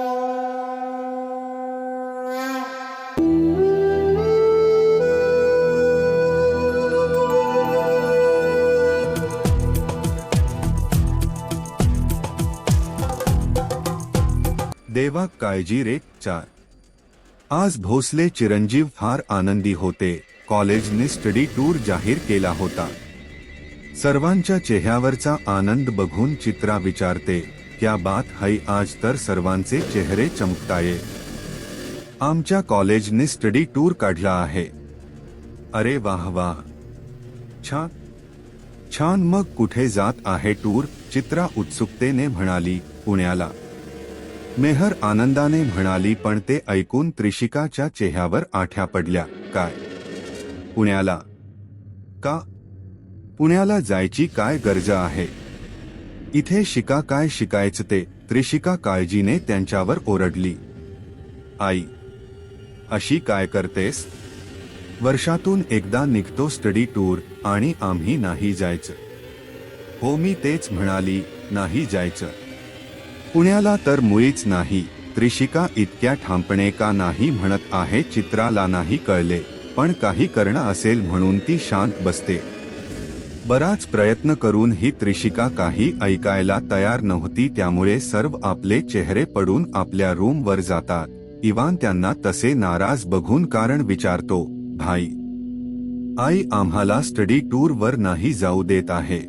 देवा काळजी रे चार. आज भोसले चिरंजीव फार आनंदी होते. कॉलेजने स्टडी टूर जाहीर केला होता. सर्वांच्या चेहऱ्यावरचा आनंद बघून चित्रा विचारते क्या बात है आज तर सर्वांचे चेहरे चमकताये. आमच्या कॉलेजने स्टडी टूर काढला आहे. अरे वाह वाह. छान. छान मग कुठे जात आहे टूर? चित्रा उत्सुकतेने म्हणाली पुण्याला. मेहर आनंदाने म्हणाली पण ते ऐकून त्रिशिकाच्या चेहऱ्यावर आठ्या पडल्या. काय? पुण्याला. का? पुण्याला जायची काय गरज आहे? इथे शिका काय शिकायचं ते त्रिशिका काळजीने त्यांच्यावर ओरडली. आई अशी काय करतेस? वर्षातून एकदा निघतो स्टडी टूर आणि आम्ही नाही जायचं. हो मी तेच म्हणाली नाही जायचं. पुण्याला तर मुळीच नाही त्रिशिका इतक्या ठामपणे का नाही म्हणत आहे चित्राला नाही कळले पण काही करणं असेल म्हणून ती शांत बसते. बराच प्रयत्न करून ही त्रिशिका काही ऐकायला तयार नव्हती त्यामुळे सर्व आपले चेहरे पडून आपल्या रूम वर जातात. इवान त्यांना तसे नाराज बघून कारण विचारतो भाई आई आम्हाला स्टडी टूर वर नाही जाऊ देत आहे.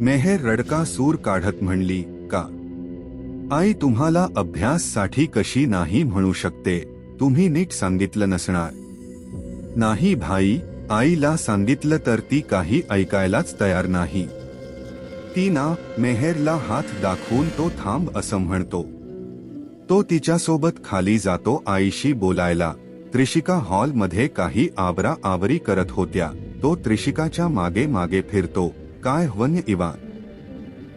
मेहर रडका सूर काढत म्हणली का? आई तुम्हाला अभ्याससाठी कशी नाही म्हणू शकते? तुम्ही नीट सांगितलं नसणार. नाही भाई आईला सांगितलं तर ती काही ऐकायलाच तयार नाही. ती ना मेहरला हात दाखवून तो थांब असं म्हणतो. तो तिच्यासोबत खाली जातो आईशी बोलायला. त्रिशिका हॉलमध्ये काही आबरा आवरी करत होत्या. तो त्रिशिकाच्या मागे मागे फिरतो. काय वन्य इवा.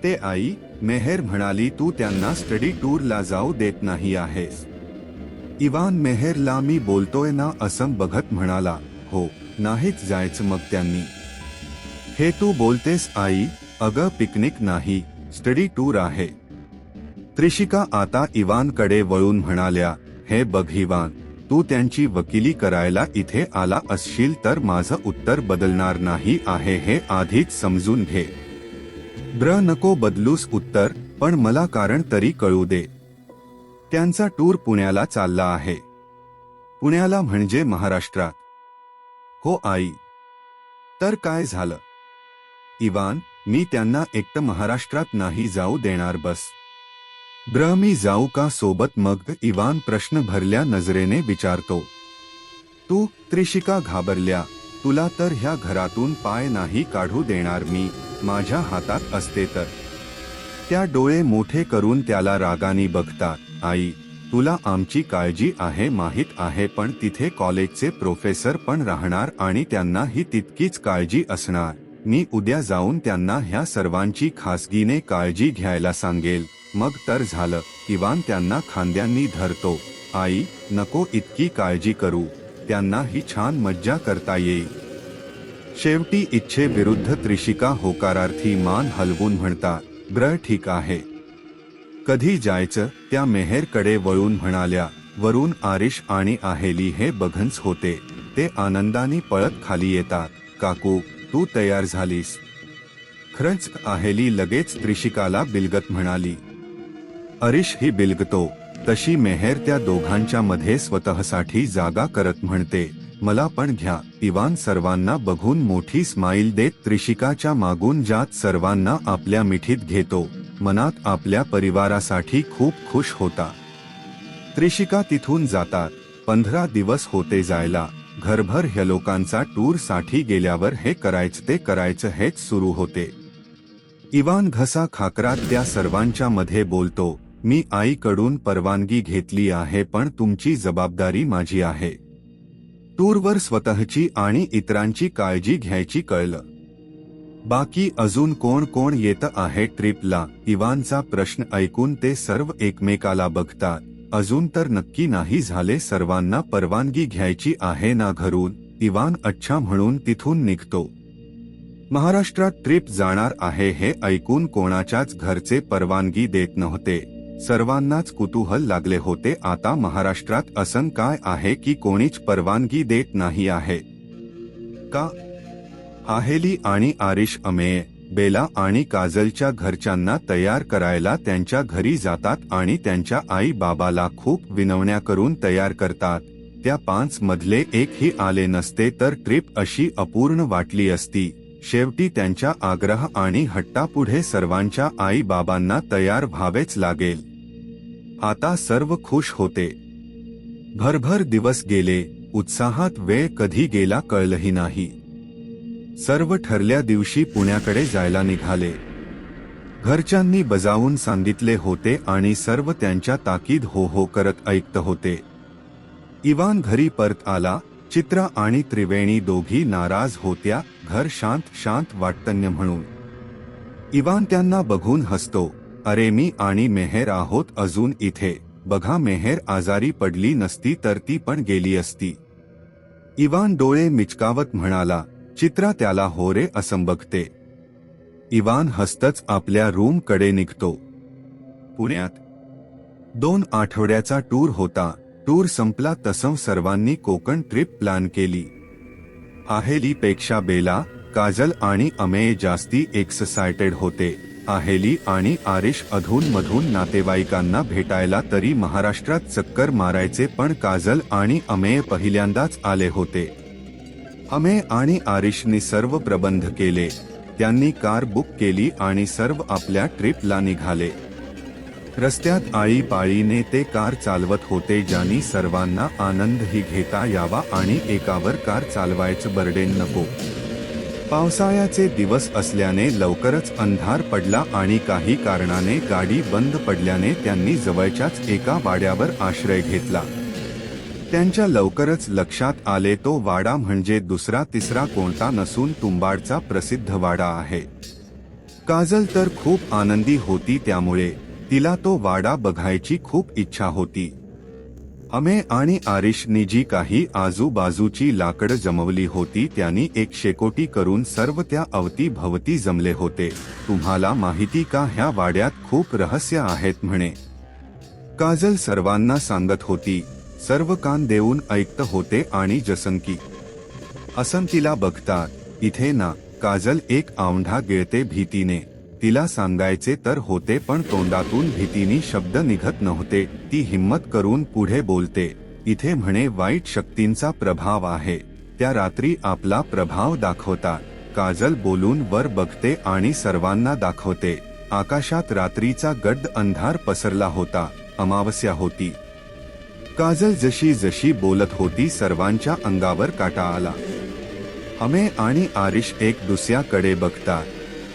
ते आई मेहर म्हणाली तू त्यांना स्टडी टूरला जाऊ देत नाही आहेस. इवान मेहरला मी बोलतोय ना असं बघत म्हणाला. हो. नाहीच जायचं मग त्यांनी. हे तू बोलतेस आई अगं पिकनिक नाही स्टडी टूर आहे. त्रिशिका आता इवानकडे वळून म्हणाल्या हे बघ इवान तू त्यांची वकिली करायला इथे आला असशील तर माझं उत्तर बदलणार नाही आहे हे आधीच समजून घे. ब्र नको बदलूस उत्तर पण मला कारण तरी कळू दे. त्यांचा टूर पुण्याला चालला आहे. पुण्याला म्हणजे महाराष्ट्रात हो आई. तर काय झालं? इवान मी त्यांना एकटं महाराष्ट्रात नाही जाऊ देणार बस. ब्र मी जाऊ का सोबत मग? इवान प्रश्न भरल्या नजरेने विचारतो. तू त्रिशिका घाबरल्या. तुला तर ह्या घरातून पाय नाही काढू देणार मी. माझ्या हातात असते तर. त्या डोळे मोठे करून त्याला रागानी बघतात. आई तुला आमची काळजी आहे माहीत आहे पण तिथे कॉलेजचे प्रोफेसर पण राहणार आणि त्यांना ही तितकीच काळजी असणार. मी उद्या जाऊन त्यांना ह्या सर्वांची खासगीने काळजी घ्यायला सांगेल. मग तर झालं. इवान त्यांना खांद्यांनी धरतो. आई नको इतकी काळजी करू. त्यांना ही छान मज्जा करता येईल. शेवटी इच्छेविरुद्ध त्रिशिका होकारार्थी मान हलवून म्हणतात ग्रह ठीक आहे. कधी जायचं त्या मेहेरकडे वळून म्हणाल्या वरून आरिश आणि आहेली हे बघन्स होते. ते आनंदाने पळत खाली येतात. काकू तू तयार झालीस. खरंच आहेली लगेच त्रिशिकाला बिलगत म्हणाली. अरिश ही बिलगतो. तशी मेहेर त्या दोघांच्या मध्ये स्वतःसाठी जागा करत म्हणते. मला पण घ्या. इवान सर्वांना बघून मोठी स्माईल देत त्रिशिकाच्या मागून जात सर्वांना आपल्या मिठीत घेतो. मनात आपल्या परिवारासाठी खूप खुश होता. त्रिशिका तिथून जातात. पंधरा दिवस होते जायला. घरभर ह्या लोकांचा टूरसाठी गेल्यावर हे करायचं ते करायचं हेच सुरू होते. इवान घसा खाकरात त्या सर्वांच्या मध्ये बोलतो मी आईकडून परवानगी घेतली आहे पण तुमची जबाबदारी माझी आहे. टूरवर स्वतःची आणि इतरांची काळजी घ्यायची कळलं. बाकी अजून कोण कोण येत आहे ट्रिपला? इवानचा प्रश्न ऐकून ते सर्व एकमेकाला बघतात. अजून तर नक्की नाही झाले सर्वांना परवानगी घ्यायची आहे ना घरून? इवान अच्छा म्हणून तिथून निघतो. महाराष्ट्रात ट्रिप जाणार आहे हे ऐकून कोणाच्याच घरचे परवानगी देत नव्हते. सर्वांनाच कुतूहल लागले होते आता महाराष्ट्रात असं काय आहे की कोणीच परवानगी देत नाही आहे? का? आहेली आणि आरिश अमेय बेला आणि काजलच्या घरच्यांना तयार करायला त्यांच्या घरी जातात आणि त्यांच्या आई बाबाला खूप विनवण्या करून तयार करतात. त्या पाच मधले एकही आले नसते तर ट्रिप अशी अपूर्ण वाटली असती. शेवटी त्यांच्या आग्रह आणि हट्टापुढे सर्वांच्या आई बाबांना तयार व्हावेच लागेल. आता सर्व खुश होते. भरभर दिवस गेले उत्साहात वेळ कधी गेला कळलंही नाही. सर्व ठरल्या दिवशी पुण्याकडे जायला निघाले. घरच्यांनी बजावून सांगितले होते आणि सर्व त्यांच्या ताकीद हो हो करत ऐकत होते. इवान घरी परत आला चित्रा आणि त्रिवेणी दोघी नाराज होत्या घर शांत शांत वाटतन्य म्हणून. इवान त्यांना बघून हसतो अरे मी आणि मेहेर आहोत अजून इथे बघा मेहेर आजारी पडली नसती तर ती पण गेली असती. इवान डोळे मिचकावत म्हणाला चित्रा त्याला होरे असं बघते इवान हस्तच आपल्या रूमकडे निघतो. पुण्यात. दोन आठवड्याचा टूर होता. टूर संपला तसं सर्वांनी कोकण ट्रिप प्लॅन केली. आहेलीपेक्षा बेला काजल आणि अमेय जास्ती एक्ससायटेड होते. आहेली आणि आरिश अधूनमधून नातेवाईकांना भेटायला तरी महाराष्ट्रात चक्कर मारायचे पण काजल आणि अमेय पहिल्यांदाच आले होते. अमे आणि आरिशने सर्व प्रबंध केले. त्यांनी कार बुक केली आणि सर्व आपल्या ट्रिपला निघाले. रस्त्यात आळीपाळीने ते कार चालवत होते ज्यांनी सर्वांना आनंदही घेता यावा आणि एकावर कार चालवायचं बर्डेन नको. पावसाळ्याचे दिवस असल्याने लवकरच अंधार पडला आणि काही कारणाने गाडी बंद पडल्याने त्यांनी जवळच्याच एका वाड्यावर आश्रय घेतला. त्यांच्या लवकरच लक्षात आले तो वाडा म्हणजे दुसरा तिसरा कोणता नसून तुंबाडचा प्रसिद्ध वाडा आहे. काजल तर खूप आनंदी होती त्यामुळे तिला तो वाडा बघायची खूप इच्छा होती. अमे आणि आरिशनी जी काही आजूबाजूची लाकडं जमवली होती त्यांनी एक शेकोटी करून सर्व त्या अवती भवती जमले होते. तुम्हाला माहिती का ह्या वाड्यात खूप रहस्य आहेत म्हणे. काजल सर्वांना सांगत होती सर्व कान देऊन ऐकत होते आणि जसंकी असं तिला बघतात इथे ना काजल एक आवंढा गिळते भीतीने. तिला सांगायचे तर होते पण तोंडातून भीतीनी शब्द निघत नव्हते. ती हिम्मत करून पुढे बोलते इथे म्हणे वाईट शक्तींचा प्रभाव आहे. त्या रात्री आपला प्रभाव दाखवता. काजल बोलून वर बघते आणि सर्वांना दाखवते. आकाशात रात्रीचा गड्ड अंधार पसरला होता. अमावस्या होती. काजल जशी जशी बोलत होती सर्वांच्या अंगावर काटा आला. अमे आणि आरिश एक दुसऱ्याकडे बघतात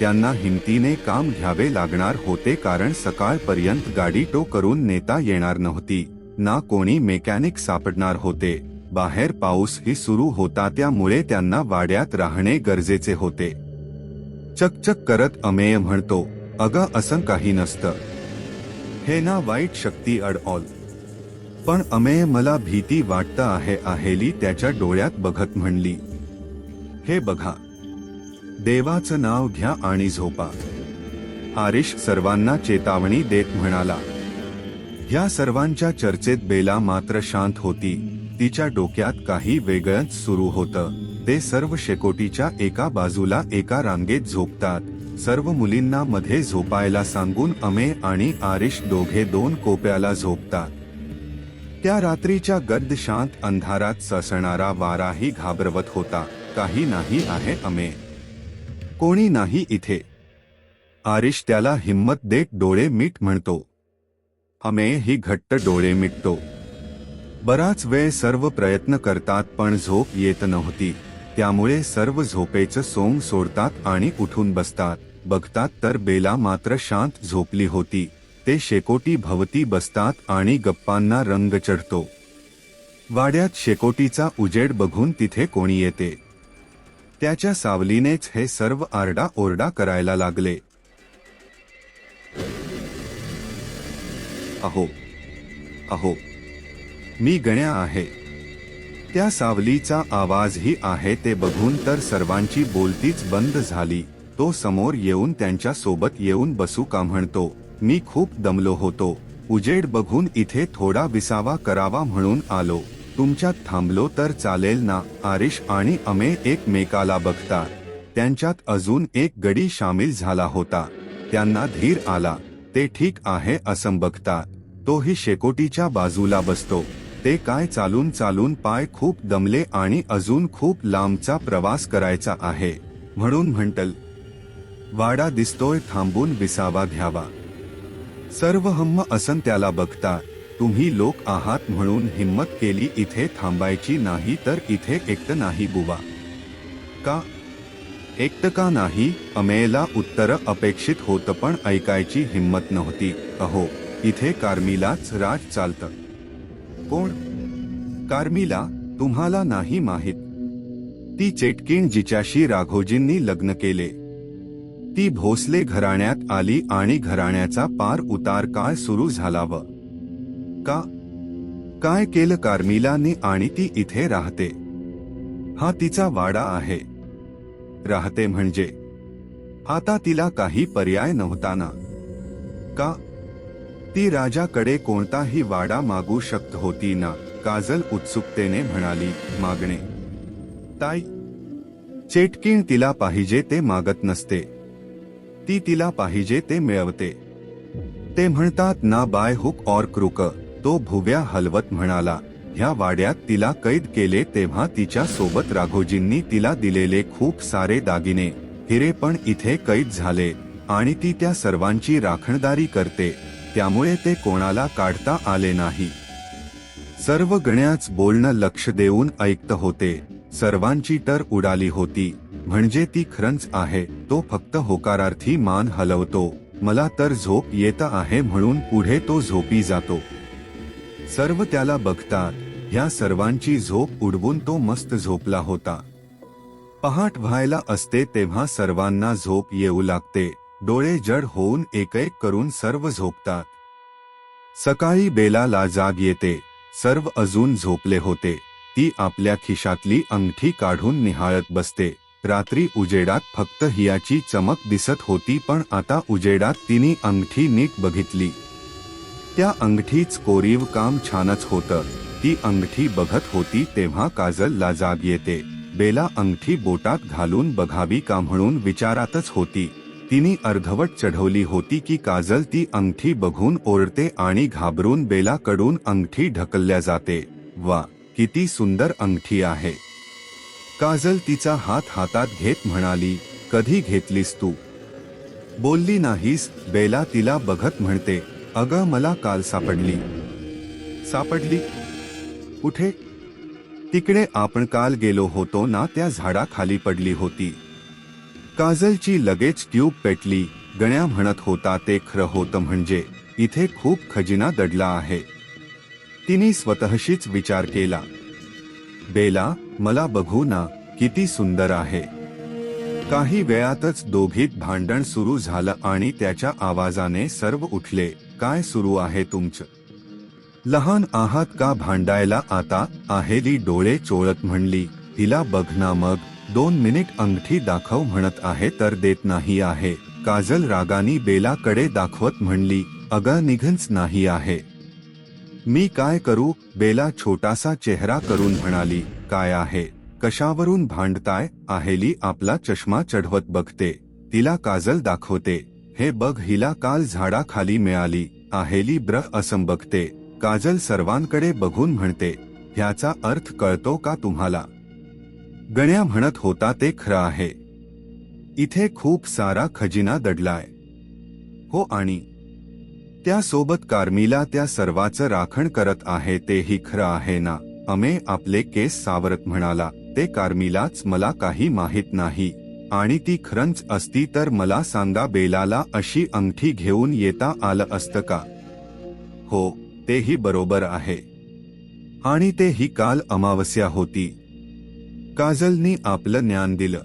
त्यांना हिमतीने काम घ्यावे लागणार होते कारण सकाळपर्यंत गाडी टो करून नेता येणार नव्हती. ना कोणी मेकॅनिक सापडणार होते. बाहेर पाऊस ही सुरू होता त्यामुळे त्यांना वाड्यात राहणे गरजेचे होते. चकचक करत अमेय म्हणतो अगं असं काही नसतं. हे ना वाईट शक्ती अडऑल पण अमेय मला भीती वाटता आहे आहेली त्याच्या डोळ्यात बघत म्हणली. हे बघा देवाचं नाव घ्या आणि झोपा. आरिश सर्वांना चेतावणी देत म्हणाला. ह्या सर्वांच्या चर्चेत बेला मात्र शांत होती. तिच्या डोक्यात काही वेगळंच सुरू होतं. ते सर्व शेकोटीच्या एका बाजूला एका रांगेत झोपतात. सर्व मुलींना मध्ये झोपायला सांगून अमे आणि आरिश दोघे दोन कोप्याला झोपतात. त्या रात्रीच्या गद्द शांत अंधारात ससणारा वाराही घाबरवत होता. काही नाही आहे अमे. कोणी नाही इथे. आरिश त्याला हिम्मत देत डोळे मीट म्हणतो. अमे ही घट्ट डोळे मिटतो. बराच वेळ सर्व प्रयत्न करतात पण झोप येत नव्हती. त्यामुळे सर्व झोपेचं सोंग सोडतात आणि उठून बसतात. बघतात तर बेला मात्र शांत झोपली होती. ते शेकोटी भवती बसतात आणि गप्पांना रंग चढतो. वाड्यात शेकोटीचा उजेड बघून तिथे कोणी येते. त्याच्या सावलीनेच हे सर्व आरडा ओरडा करायला लागले. अहो अहो मी गण्या आहे. त्या सावलीचा आवाजही आहे ते बघून तर सर्वांची बोलतीच बंद झाली. तो समोर येऊन त्यांच्यासोबत येऊन बसू का म्हणतो. मी खूप दमलो होतो. उजेड बघून इथे थोडा विसावा करावा म्हणून आलो. तुमच्यात थांबलो तर चालेल ना आरिश आणि अमे एकमेकाला बघतात. त्यांच्यात अजून एक गडी सामील झाला होता. त्यांना धीर आला. ते ठीक आहे असं बघतात. तोही शेकोटीच्या बाजूला बसतो. ते काय चालून चालून पाय खूप दमले आणि अजून खूप लांबचा प्रवास करायचा आहे. म्हणून म्हणतल वाडा दिसतोय थांबून विसावा घ्यावा. सर्व हम्म असन त्याला बघता तुम्ही लोक आहात म्हणून हिम्मत केली इथे थांबायची नाही तर इथे एकट नाही बुवा. का? एकट का नाही? अमेयला उत्तर अपेक्षित होत पण ऐकायची हिम्मत नव्हती. अहो इथे कार्मीलाच राज चालतं. कोण? कार्मीला तुम्हाला नाही माहीत. ती चेटकीण जिच्याशी राघोजींनी लग्न केले. ती भोसले घराण्यात आली आणि घराण्याचा पार उतार काय सुरू झालाव. का? काय केलं कार्मिलाने आणि ती इथे राहते? हा तिचा वाडा आहे. राहते म्हणजे? आता तिला काही पर्याय नव्हता ना का? ती राजाकडे कोणताही वाडा मागू शकत होती ना काजल उत्सुकतेने म्हणाली मागणे. ताई चेटकीण तिला पाहिजे ते मागत नसते. ती तिला पाहिजे ते मिळवते. ते म्हणतात ना बाय हुक और क्रुक. तो भुव्या हलवत म्हणाला ह्या वाड्यात तिला कैद केले तेव्हा तिच्या सोबत राघोजींनी तिला दिलेले खूप सारे दागिने हिरे पण इथे कैद झाले आणि ती त्या सर्वांची राखणदारी करते त्यामुळे ते कोणाला काढता आले नाही. सर्व गण्याच बोलणं लक्ष देऊन ऐकत होते. सर्वांची टर उडाली होती. म्हणजे ती खरंच आहे तो फक्त होकारार्थी मान हलवतो. मला तर झोप येत आहे म्हणून पुढे तो झोपी जातो. सर्व त्याला बघतात. ह्या सर्वांची झोप उडवून तो मस्त झोपला होता. पहाट व्हायला असते तेव्हा सर्वांना झोप येऊ लागते. डोळे जड होऊन एक एक करून सर्व झोपतात. सकाळी बेलाला जाग येते. सर्व अजून झोपले होते. ती आपल्या खिशातली अंगठी काढून निहाळत बसते. रात्री उजेडात फक्त हियाची चमक दिसत होती पण आता उजेडात तिने अंगठी नीट बघितली. त्या अंगठीच कोरीव काम छानच होतं. ती अंगठी बघत होती तेव्हा काजलला जाग येते. बेला अंगठी बोटात घालून बघावी का म्हणून विचारातच होती. तिने अर्धवट चढवली होती की काजल ती अंगठी बघून ओरडते आणि घाबरून बेलाकडून अंगठी ढकलल्या जाते. वा किती सुंदर अंगठी आहे. काजल तिचा हात हातात घेत म्हणाली कधी घेतलीस तू? बोलली नाहीस बेला तिला बघत म्हणते अगं मला काल सापडली. सापडली? कुठे? तिकडे आपण काल गेलो होतो ना त्या झाडाखाली पडली होती. काजलची लगेच ट्यूब पेटली गण्या म्हणत होता ते खरं होतं म्हणजे इथे खूप खजिना दडला आहे. तिने स्वतःशीच विचार केला. बेला मला बघू ना किती सुंदर आहे. काही वेळातच दोघीत भांडण सुरू झालं आणि त्याच्या आवाजाने सर्व उठले काय सुरू आहे तुमचं? लहान आहात का भांडायला आता? आहेली डोळे चोळत म्हणली तिला बघ ना मग दोन मिनिट अंगठी दाखव म्हणत आहे तर देत नाही आहे. काजल रागानी बेलाकडे दाखवत म्हणली अगं निघंच नाही आहे. मी काय करू? बेला छोटासा चेहरा करून म्हणाली काय आहे? कशावरून भांडताय? आहेली आपला चष्मा चढवत बघते. तिला काजल दाखवते. हे बघ हिला काल झाडाखाली मिळाली. आहेली ब्र असं बघते काजल सर्वांकडे बघून म्हणते ह्याचा अर्थ कळतो का तुम्हाला? गण्या म्हणत होता ते खरं आहे. इथे खूप सारा खजिना दडलाय. हो आणि त्यासोबत कार्मीला त्या सर्वाचं राखण करत आहे तेही खरं आहे ना? अमे आपले केस सावरत म्हणाला ते कार्मीलाच मला काही माहीत नाही. आणि ती खरंच असती तर मला सांगा बेलाला अशी अंगठी घेऊन येता आलं असतं का? हो तेही बरोबर आहे. आणि ते ही काल अमावस्या होती. काजलनी आपलं ज्ञान दिलं.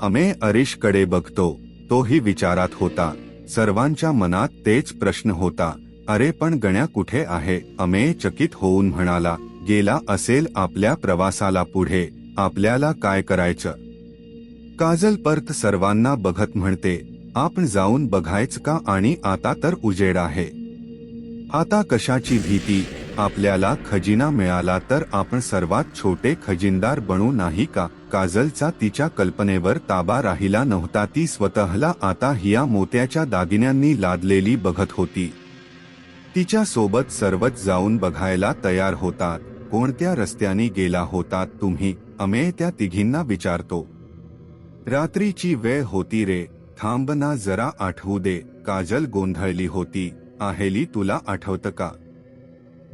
अमे अरिशकडे बघतो तोही विचारात होता. सर्वांच्या मनात तेच प्रश्न होता अरे पण गण्या कुठे आहे? अमेय चकित होऊन म्हणाला गेला असेल आपल्या प्रवासाला पुढे आपल्याला काय करायचं? काजल परत सर्वांना बघत म्हणते आपण जाऊन बघायच का आणि आता तर उजेड आहे? आता कशाची भीती? आपल्याला खजिना मिळाला तर आपण सर्वात छोटे खजिनदार बनू नाही का? काजलचा तिच्या कल्पनेवर ताबा राहिला नव्हता ती स्वतःला आता हिया मोत्याच्या दागिन्यांनी लादलेली बघत होती. तिच्या सोबत सर्वच जाऊन बघायला तयार होतात. कोणत्या रस्त्याने गेला होतात तुम्ही? अमेय त्या तिघींना विचारतो. रात्रीची वेळ होती रे. थांब ना जरा आठवू दे. काजल गोंधळली होती. आहेली तुला आठवतं का?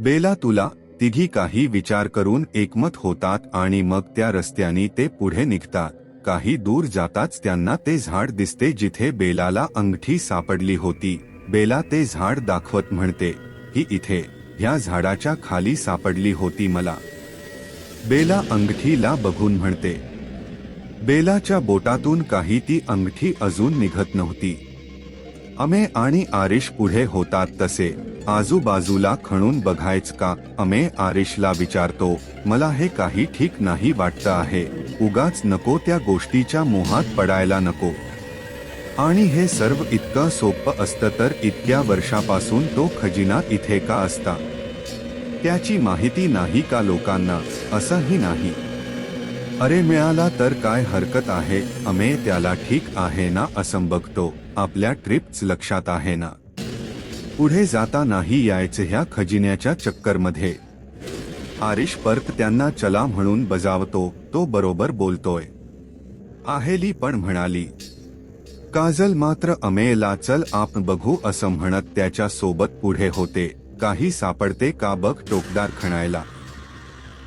बेला तुला तिघी काही विचार करून एकमत होतात आणि मग त्या रस्त्याने ते पुढे निघतात. काही दूर जाताच त्यांना ते झाड दिसते जिथे बेलाला अंगठी सापडली होती. बेला ते झाड दाखवत म्हणते की इथे ह्या झाडाच्या खाली सापडली होती मला. बेला अंगठीला बघून म्हणते बेलाच्या बोटातून काही ती अंगठी अजून निघत नव्हती. अमे आणि आरिश पुढे होतात तसे. आजूबाजूला खणून बघायच का? अमे आरेशला विचारतो मला हे काही ठीक नाही वाटतं आहे. उगाच नको त्या गोष्टीच्या मोहात पडायला नको. आणि हे सर्व इतकं सोपं असतं तर इतक्या वर्षापासून तो खजिना इथे का असता? त्याची माहिती नाही का लोकांना? असंही नाही. अरे मिळाला तर काय हरकत आहे? अमे त्याला ठीक आहे ना? असं बघतो. आपल्या ट्रिप्स लक्षात आहे ना? पुढे जाता नाही यायचे ह्या खजिन्याच्या चक्करमध्ये. आरिश पर्क त्यांना चला म्हणून बजावतो तो बरोबर बोलतोय. आहेली पण म्हणाली काजल मात्र अमेला चल आप बघू असं म्हणत त्याच्या सोबत पुढे होते काही सापडते का बघ टोकदार खणायला.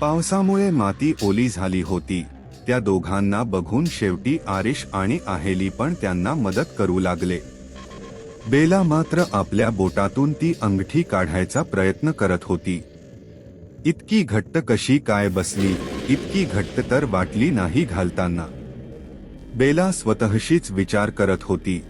पावसामुळे माती ओली झाली होती त्या दोघांना बघून शेवटी आरिश आणि आहेली पण त्यांना मदत करू लागले. बेला मात्र आपल्या बोटातून ती अंगठी काढायचा प्रयत्न करत होती. इतकी घट्ट कशी काय बसली इतकी घट्ट तर वाटली नाही घालताना. बेला स्वतःशीच विचार करत होती.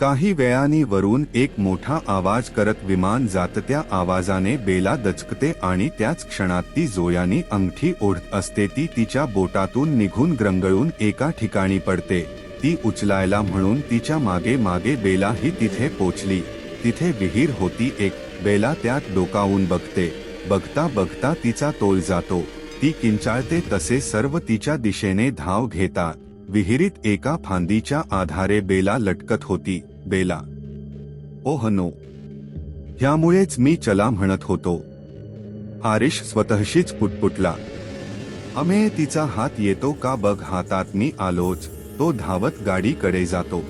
काही वेळाने वरून एक मोठा आवाज करत विमान जात त्या आवाजाने बेला दचकते आणि त्याच क्षणात ती जोयानी अंगठी ओढत असते ती तिच्या बोटातून निघून ग्रंगळून एका ठिकाणी पडते. ती उचलायला म्हणून तिच्यामागे मागे बेला ही तिथे पोचली. तिथे विहीर होती एक. बेला त्यात डोकावून बघते. बघता बघता तिचा तोल जातो. ती किंचाळते तसे सर्व तिच्या दिशेने धाव घेतात. विहिरीत एका फांदीच्या आधारे बेला लटकत होती. Bela oh no. ह्यामुळेच मी चला म्हणत होतो. आरिश स्वतःशीच पुटपुटला अमे तिचा हात येतो का बघ हातात मी आलोच. तो धावत गाडीकडे जातो.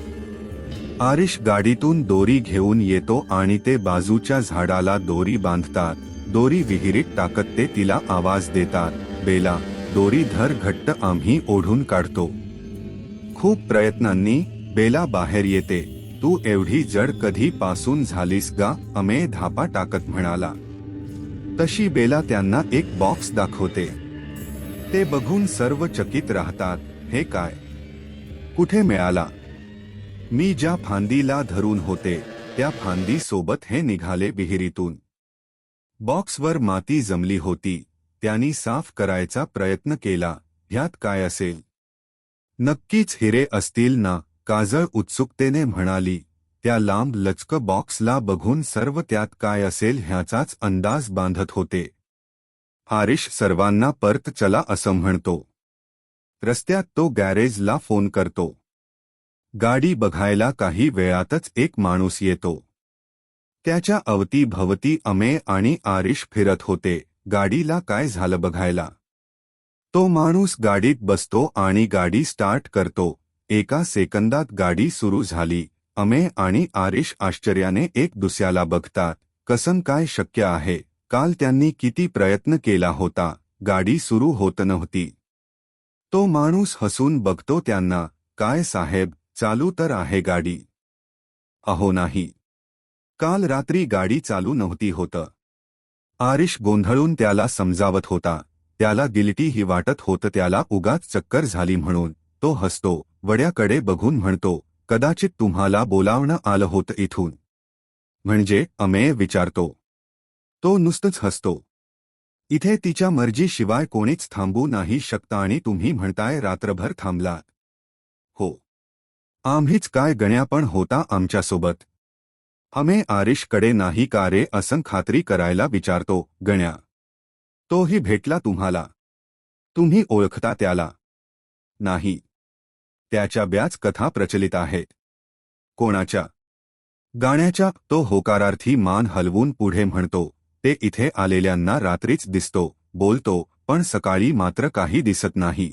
आरिश गाडीतून दोरी घेऊन येतो आणि ते बाजूच्या झाडाला दोरी बांधतात. दोरी विहिरीत टाकत ते तिला आवाज देतात. बेला दोरी धर घट्ट आम्ही ओढून काढतो. खूप प्रयत्नांनी बेला बाहेर येते. तू एवढी जड कधी पासून झालीस गा? अमे धापा टाकत म्हणाला. तशी बेला त्यांना एक बॉक्स दाखवते. ते बघून सर्व चकित राहतात. हे काय? कुठे मिळाला? मी ज्या फांदीला धरून होते त्या फांदी सोबत हे निघाले विहिरीतून. बॉक्सवर माती जमली होती त्यांनी साफ करायचा प्रयत्न केला ह्यात काय असेल? नक्कीच हिरे असतील ना काजळ उत्सुकतेने म्हणाली त्या लांब लचक बॉक्सला बघून सर्व त्यात काय असेल ह्याचाच अंदाज बांधत होते. आरिश सर्वांना परत चला असं म्हणतो. रस्त्यात तो गॅरेजला फोन करतो. गाडी बघायला काही वेळातच एक माणूस येतो. त्याच्या अवतीभवती अमे आणि आरिश फिरत होते. गाडीला काय झालं बघायला? तो माणूस गाडीत बसतो आणि गाडी स्टार्ट करतो. एका सेकंदात गाडी सुरू झाली. अमे आणि आरिश आश्चर्याने एक दुसऱ्याला बघतात. कसं काय शक्य आहे? काल त्यांनी किती प्रयत्न केला होता. गाडी सुरू होत नव्हती. तो माणूस हसून बघतो त्यांना काय साहेब चालू तर आहे गाडी. अहो नाही. काल रात्री गाडी चालू नव्हती होतं. आरिश गोंधळून त्याला समजावत होता. त्याला गिलटी ही वाटत होतं त्याला उगाच चक्कर झाली म्हणून. तो हसतो वड्याकडे बघून म्हणतो कदाचित तुम्हाला बोलावणं आलं होतं इथून. म्हणजे? अमेय विचारतो. तो नुसतंच हसतो. इथे तिच्या मर्जीशिवाय कोणीच थांबू नाही शकता आणि तुम्ही म्हणताय रात्रभर थांबलात. हो. आम्हीच काय गण्या पण होता आमच्यासोबत. आम्ही आरिशकडे नाही का रे असं खात्री करायला विचारतो गण्या. तोही भेटला तुम्हाला. तुम्ही ओळखता त्याला. नाही. त्याच्या ब्याच कथा प्रचलित आहेत. कोणाच्या? गाण्याच्या तो होकारार्थी मान हलवून पुढे म्हणतो. ते इथे आलेल्यांना रात्रीच दिसतो बोलतो पण सकाळी मात्र काही दिसत नाही.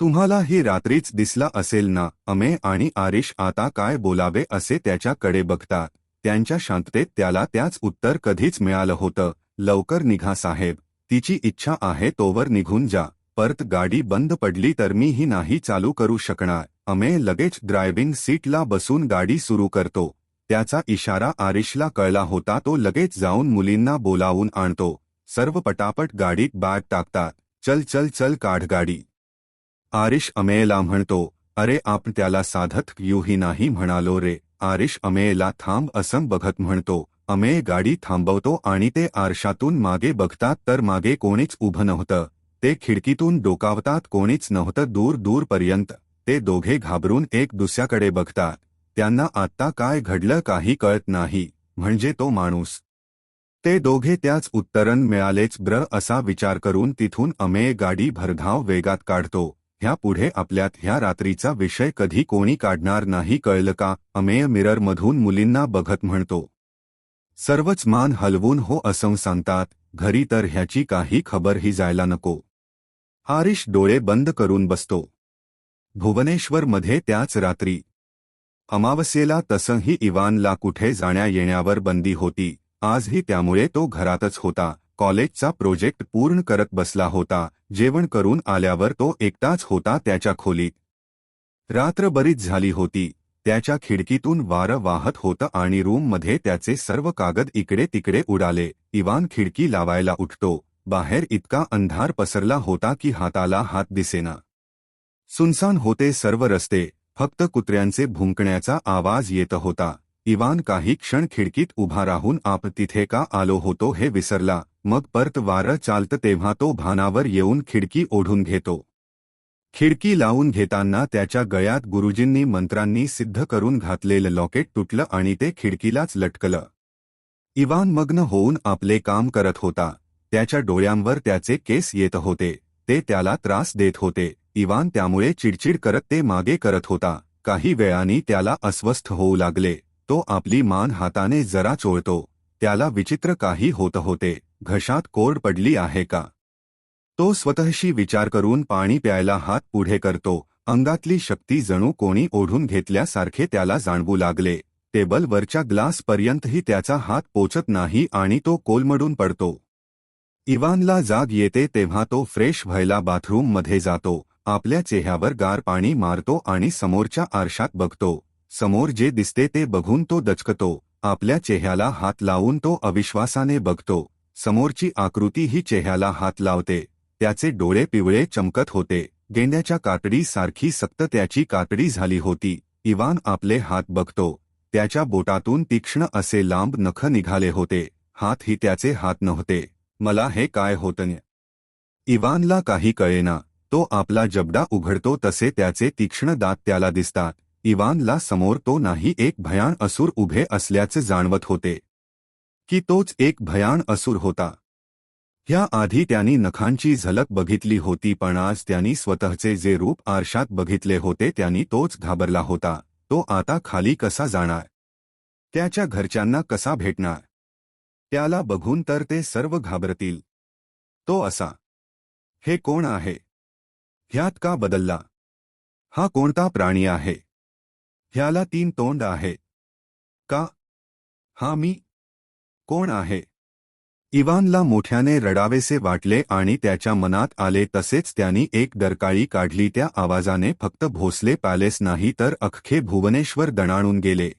तुम्हाला ही रात्रीच दिसला असेल ना अमे आणि आरिश आता काय बोलावे असे त्याच्याकडे बघतात त्यांच्या शांततेत त्याला त्याच उत्तर कधीच मिळालं होतं लवकर निघा साहेब तिची इच्छा आहे तोवर निघून जा परत गाडी बंद पडली तर मी ही नाही चालू करू शकणार अमे लगेच ड्रायव्हिंग सीटला बसून गाडी सुरू करतो त्याचा इशारा आरिशला कळला होता तो लगेच जाऊन मुलींना बोलावून आणतो. सर्व पटापट गाडीत बॅग टाकतात. चल चल चल काढ गाडी. आरिश अमेयला म्हणतो अरे आपण त्याला साधत येऊही नाही म्हणालो रे. आरिश अमेयला थांब असं बघत म्हणतो. अमेय गाडी थांबवतो आणि ते आरशातून मागे बघतात तर मागे कोणीच उभं नव्हतं. ते खिडकीतून डोकावतात कोणीच नव्हतं दूर दूरपर्यंत. ते दोघे घाबरून एक दुसऱ्याकडे बघतात. त्यांना आत्ता काय घडलं काही कळत नाही म्हणजे तो माणूस. ते दोघे त्याच उत्तरन मिळालेच ब्र असा विचार करून तिथून अमेय गाडी भरधाव वेगात काढतो ह्या पुढे आपल्यात ह्या रात्रीचा विषय कधी कोणी काढणार नाही कळलं का अमेय मिररमधून मुलींना बघत म्हणतो. सर्वच मान हलवून हो असं सांगतात घरी तर ह्याची काही खबरही जायला नको. आरिश डोळे बंद करून बसतो. भुवनेश्वरमध्ये त्याच रात्री अमावस्येला तसंही इवानला कुठे जाण्या येण्यावर बंदी होती. आजही त्यामुळे तो घरातच होता. कॉलेजचा प्रोजेक्ट पूर्ण करत बसला होता. जेवण करून आल्यावर तो एकटाच होता त्याच्या खोलीत. रात्र बरीच झाली होती. त्याच्या खिडकीतून वारं वाहत होतं आणि रूममध्ये त्याचे सर्व कागद इकडे तिकडे उडाले. इवान खिडकी लावायला उठतो. बाहेर इतका अंधार पसरला होता की हाताला हात दिसेना. सुनसान होते सर्व रस्ते. फक्त कुत्र्यांचे भुंकण्याचा आवाज येत होता. इवान काही क्षण खिडकीत उभा राहून आप तिथे का आलो होतो हे विसरला. मग परत वारं चालतं तेव्हा तो भानावर येऊन खिडकी ओढून घेतो. खिडकी लावून घेताना त्याच्या गळ्यात गुरुजींनी मंत्रांनी सिद्ध करून घातलेलं लॉकेट तुटलं आणि ते खिडकीलाच लटकलं. इवान मग्न होऊन आपले काम करत होता. त्याच्या डोळ्यांवर त्याचे केस येत होते. ते त्याला त्रास देत होते. इवान त्यामुळे चिडचिड करत ते मागे करत होता. काही वेळानी त्याला अस्वस्थ होऊ लागले. तो आपली मान हाताने जरा चोळतो. त्याला विचित्र काही होत होते. घशात कोरड पडली आहे का? तो स्वतःशी विचार करून पाणी प्यायला हात पुढे करतो. अंगातली शक्ती जणू कोणी ओढून घेतल्यासारखे त्याला जाणवू लागले. टेबलवरच्या ग्लासपर्यंतही त्याचा हात पोचत नाही आणि तो कोलमडून पडतो. इवानला जाग येते तेव्हा तो फ्रेश व्हायला बाथरूममध्ये जातो. आपल्या चेहऱ्यावर गार पाणी मारतो आणि समोरच्या आरशात बघतो. समोर जे दिसते ते बघून तो दचकतो. आपल्या चेहऱ्याला हात लावून तो अविश्वासाने बघतो. समोरची आकृती ही चेहऱ्याला हात लावते. त्याचे डोळे पिवळे चमकत होते. गेंड्याच्या कातडी सारखी सक्त त्याची कातडी झाली होती. इवान आपले हात बघतो. त्याच्या बोटातून तीक्ष्ण असे लांब नख निघाले होते. हात ही त्याचे हात नव्हते. मला हे काय होतं इवानला काही कळेना. तो आपला जबडा उघडतो तसे त्याचे तीक्ष्ण दात त्याला दिसतात. इवानला समोर तो नाही एक भयान असुर उभे असल्याचे जाणवत होते. की तोच एक भयान असुर होता. ह्या आधी त्यांनी नखांची झलक बघितली होती पण आज त्यांनी स्वतःचे जे रूप आरशात बघितले होते त्यांनी तोच घाबरला होता. तो आता खाली कसा जाणार? त्याच्या घरच्यांना कसा भेटणार? त्याला बघून तर ते सर्व घाबरतील. तो असा. हे कोण आहे? ह्यात का बदलला? हा कोणता प्राणी आहे? ह्याला तीन तोंड आहे. का? हा मी. कोण आहे? इवानला मोठ्याने रडावेसे वाटले आणि त्याच्या मनात आले तसेच त्यांनी एक दरकाळी काढली त्या आवाजाने फक्त भोसले पॅलेस नाही तर अख्खे भुवनेश्वर दणाणून गेले.